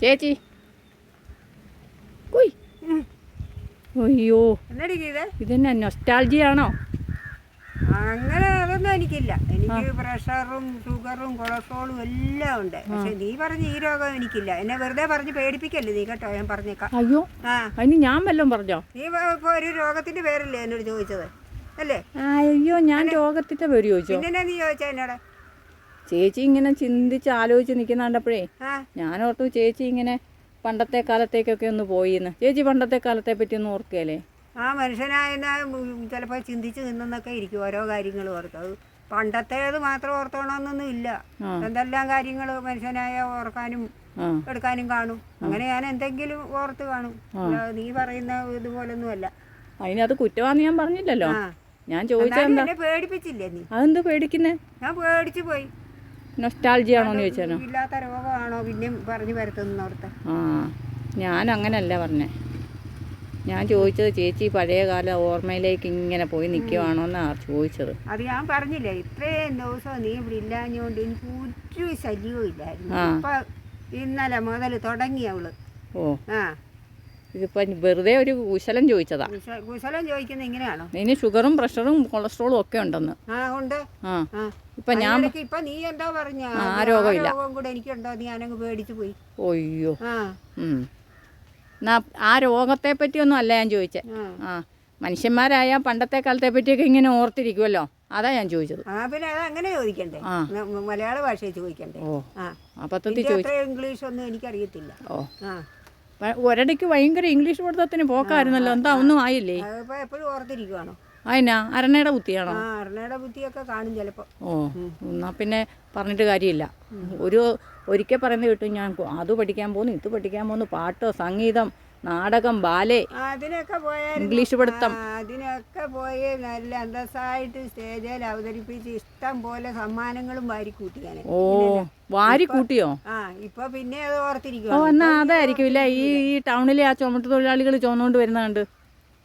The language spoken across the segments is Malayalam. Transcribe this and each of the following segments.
ചേച്ചി. അയ്യോ. ഇതന്നെ നൊസ്റ്റാൾജി ആണോ? നൊസ്റ്റാൾജിയാണോ അങ്ങനെ അതൊന്നും എനിക്കില്ല. എനിക്ക് പ്രഷറും ഷുഗറും കൊളസ്ട്രോളും എല്ലാം ഉണ്ട്. പക്ഷെ നീ പറഞ്ഞ ഈ രോഗം എനിക്കില്ല. എന്നെ വെറുതെ പറഞ്ഞ് പേടിപ്പിക്കല്ലേ നീ കേട്ടോ? ഞാൻ പറഞ്ഞേക്കാം. അയ്യോ. ആ. അതിന് ഞാൻ വല്ലതും പറഞ്ഞോ? നീ ഇപ്പൊ ഒരു രോഗത്തിന്റെ പേരല്ലേ എന്നോട് ചോദിച്ചത്? അല്ലേ? അയ്യോ ഞാൻ രോഗത്തിന്റെ പേര് ചോദിച്ചോ? പിന്നെ നീ ചോദിച്ചാ എന്നോട്? ചേച്ചി ഇങ്ങനെ ചിന്തിച്ച് ആലോചിച്ച് നിൽക്കുന്ന കണ്ടപ്പോഴേ ഞാൻ ഓർത്തു ചേച്ചി ഇങ്ങനെ പണ്ടത്തെ കാലത്തേക്കൊക്കെ ഒന്ന് പോയിന്ന്. ചേച്ചി പണ്ടത്തെ കാലത്തെ പറ്റി ഒന്ന് ഓർക്കുകയല്ലേ ആ മനുഷ്യനായ ചിലപ്പോൾ ചിന്തിച്ച് നിന്നൊക്കെ ഇരിക്കും ഓരോ കാര്യങ്ങൾ ഓർത്ത്. അത് പണ്ടത്തേത് മാത്രം ഓർത്തോണമെന്നൊന്നും ഇല്ല. എന്തെല്ലാം കാര്യങ്ങൾ മനുഷ്യനായ ഓർക്കാനും എടുക്കാനും കാണും. അങ്ങനെ ഞാൻ എന്തെങ്കിലും ഓർത്ത് കാണും. നീ പറയുന്ന ഇതുപോലൊന്നും അല്ല അതിനത് കുറ്റമാണെന്ന് ഞാൻ പറഞ്ഞില്ലല്ലോ. ഞാൻ പേടിപ്പിച്ചില്ലേ നീ? അതെന്ത് പേടിക്കുന്നേ? ഞാൻ പേടിച്ചു പോയി. നൊസ്റ്റാൾജിയാണോന്ന് ചോദിച്ചാനോ ഇല്ലാത്ത രോഗമാണോ പിന്നെയും പറഞ്ഞു വരുത്തുന്നോർത്ത് ആ ഞാൻ അങ്ങനല്ല പറഞ്ഞേ. ഞാൻ ചോദിച്ചത് ചേച്ചി പഴയ കാല ഓർമ്മയിലേക്ക് ഇങ്ങനെ പോയി നിൽക്കുവാണോന്നാ ചോദിച്ചത്. അത് ഞാൻ പറഞ്ഞില്ലേ ഇത്രയും ദിവസം നീ ഇവിടെ ഇല്ലാഞ്ഞുകൊണ്ട് എനിക്ക് ഒരു ശല്യവും ഇല്ലായിരുന്നു. ഇപ്പൊ ഇന്നലെ മുതൽ തുടങ്ങി അവൾ. ഓ. ആ. ഇതിപ്പം വെറുതെ ഒരു കുശലം ചോദിച്ചതാ. കുശ- കുശലം ചോദിക്കുന്നത് ഇങ്ങനെയാണോ? ഇനി ഷുഗറും പ്രഷറും കൊളസ്ട്രോളും ഒക്കെ ഉണ്ടെന്ന്. ആ ഉണ്ട്. ആ. ആ. ഞാൻ ഇപ്പൊ നീ എന്താ പറഞ്ഞ? ആ, രോഗമില്ല. രോഗം കൂടെ എനിക്കുണ്ടോ? നീ ഞാനങ്ങ് പേടിച്ചു പോയി. ഒയ്യോ ആ. രോഗത്തെ പറ്റിയൊന്നും അല്ല ഞാൻ ചോദിച്ചേ. ആ. മനുഷ്യന്മാരായ പണ്ടത്തെ കാലത്തെ പറ്റിയൊക്കെ ഇങ്ങനെ ഓർത്തിരിക്കുമല്ലോ അതാ ഞാൻ ചോദിച്ചത്. ആ പിന്നെ അത് അങ്ങനെ ചോദിക്കണ്ടേ? മലയാള ഭാഷയിൽ ചോദിക്കണ്ടേ? ഓ. ആ. അബദ്ധത്തിൽ ഇംഗ്ലീഷ് ഒന്നും എനിക്കറിയത്തില്ല. ഓ. ആ. ഒരിടയ്ക്ക് ഭയങ്കര ഇംഗ്ലീഷ് പഠിത്തത്തിന് പോക്കായിരുന്നല്ലോ. എന്താ ഒന്നും ആയില്ലേ? എപ്പോഴും ഓർത്തിരിക്കുവാണോ? അതിനാ അരണയുടെ കുത്തിയാണോ ആ അർണയുടെ ബുദ്ധിയൊക്കെ കാണും ചിലപ്പോ. ഓ എന്നാ പിന്നെ പറഞ്ഞിട്ട് കാര്യമില്ല. ഒരു ഒരിക്കൽ പറയുന്നത് കേട്ടു ഞാൻ അത് പഠിക്കാൻ പോകുന്നു ഇത് പഠിക്കാൻ പോകുന്നു പാട്ടോ സംഗീതം നാടകം ബാലേ. അതിനൊക്കെ പോയാൽ ഇംഗ്ലീഷ് പഠിത്തം. അതിനൊക്കെ പോയി നല്ല അന്തസ്സായിട്ട് സ്റ്റേജിൽ അവതരിപ്പിച്ച് ഇഷ്ടം പോലെ സമ്മാനങ്ങളും വാരി കൂട്ടി ഞാൻ ഓ വാരി കൂട്ടിയോ? ആ ഇപ്പൊ പിന്നെ അത് ഓർത്തിരിക്കും ഓ എന്നാ എന്നാ അതായിരിക്കില്ല ഈ ഈ ടൗണിലെ ആ ചുമട്ട് തൊഴിലാളികൾ ചുമന്നുകൊണ്ട് വരുന്നുണ്ട്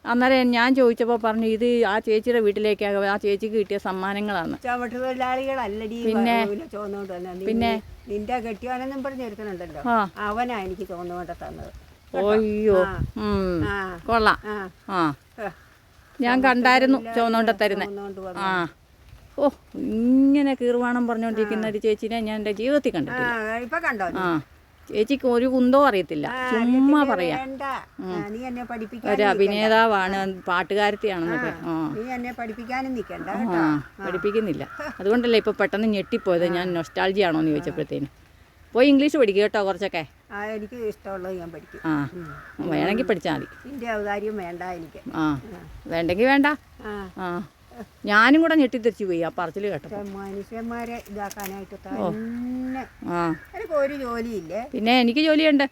അന്നേരം ഞാൻ ചോദിച്ചപ്പോൾ പറഞ്ഞു ഇത് ആ ചേച്ചിയുടെ വീട്ടിലേക്കാണ് ആ ചേച്ചിക്ക് കിട്ടിയ സമ്മാനങ്ങളാണ് ചവിട്ട് തൊഴിലാളികളല്ലടി പിന്നെ? ചോന്നുകൊണ്ട് പിന്നെ? നിന്റെ കെട്ടിയോനെന്നും ആ. അവനാ എനിക്ക് ചോന്നുകൊണ്ട് തന്നത്. ആ. കൊള്ളാം. ആ. ഞാൻ കണ്ടായിരുന്നു ചുവന്നോണ്ട തരുന്നേ. ആ. ഓ ഇങ്ങനെ കീർവാണം പറഞ്ഞുകൊണ്ടിരിക്കുന്ന ഒരു ചേച്ചിനെ ഞാൻ എന്റെ ജീവിതത്തിൽ ആ കണ്ടിട്ടില്ല കണ്ടോ ആ. ചേച്ചിക്ക് ഒരു കുന്തോ അറിയത്തില്ല. ചുമ്മാ പറയാ. ഒരു അഭിനേതാവാണ് പാട്ടുകാരത്തിയാണെന്നൊക്കെ. ആ പഠിപ്പിക്കുന്നില്ല. അതുകൊണ്ടല്ലേ ഇപ്പൊ പെട്ടെന്ന് ഞെട്ടിപ്പോയത്. ഞാൻ നൊസ്റ്റാൾജി ആണോ എന്ന് ചോദിച്ചപ്പോഴത്തേന്. പോയി ഇംഗ്ലീഷ് പഠിക്കുക കേട്ടോ കുറച്ചൊക്കെ. ആ എനിക്ക് ഇഷ്ടമുള്ളത് ഞാൻ പഠിക്കും. ആ വേണമെങ്കിൽ പഠിച്ചാൽ മതി. എന്റെ ഔദാര്യം വേണ്ട എനിക്ക്. ആ വേണ്ടെങ്കിൽ വേണ്ട. ആ. ഞാനും കൂടെ ഞെട്ടിത്തെറിച്ചു പോയി ആ പറച്ചിൽ പക്ഷെ മനുഷ്യന്മാരെ ഇതാക്കാനായിട്ട് തന്നെ എനിക്ക് ഒരു ജോലിയില്ലേ? പിന്നെ എനിക്ക് ജോലിയുണ്ട്.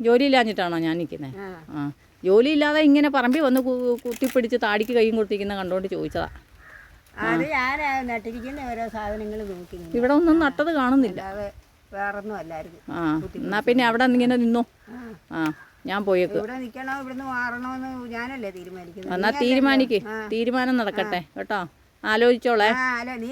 ജോലിയില്ലാഞ്ഞിട്ടാണോ ഞാൻ നിൽക്കുന്നത് ആ. ജോലിയില്ലാതെ ഇങ്ങനെ പറമ്പി വന്ന് കുത്തിപ്പിടിച്ച് താടിക്ക് കൈയും കൊടുത്തിരിക്കുന്ന കണ്ടുകൊണ്ട് ചോദിച്ചതാ. അത് ഞാൻ നട്ടിരിക്കുന്ന ഓരോ സാധനങ്ങൾ നോക്കി. ഇവിടെ ഒന്നും നട്ടത് കാണുന്നില്ല. വേറൊന്നും അല്ലായിരുന്നു. ആ എന്നാ പിന്നെ അവിടെ ഇങ്ങനെ നിന്നോ. ആ. ഞാൻ പോയേക്ക്. ഇവിടെ നിൽക്കണോ ഇവിടുന്ന് മാറണോന്ന് ഞാനല്ലേ തീരുമാനിക്കുന്നത്? എന്നാ തീരുമാനിക്ക്. തീരുമാനം നടക്കട്ടെ കേട്ടോ. ആലോചിച്ചോളേ. ആ അല്ല നീ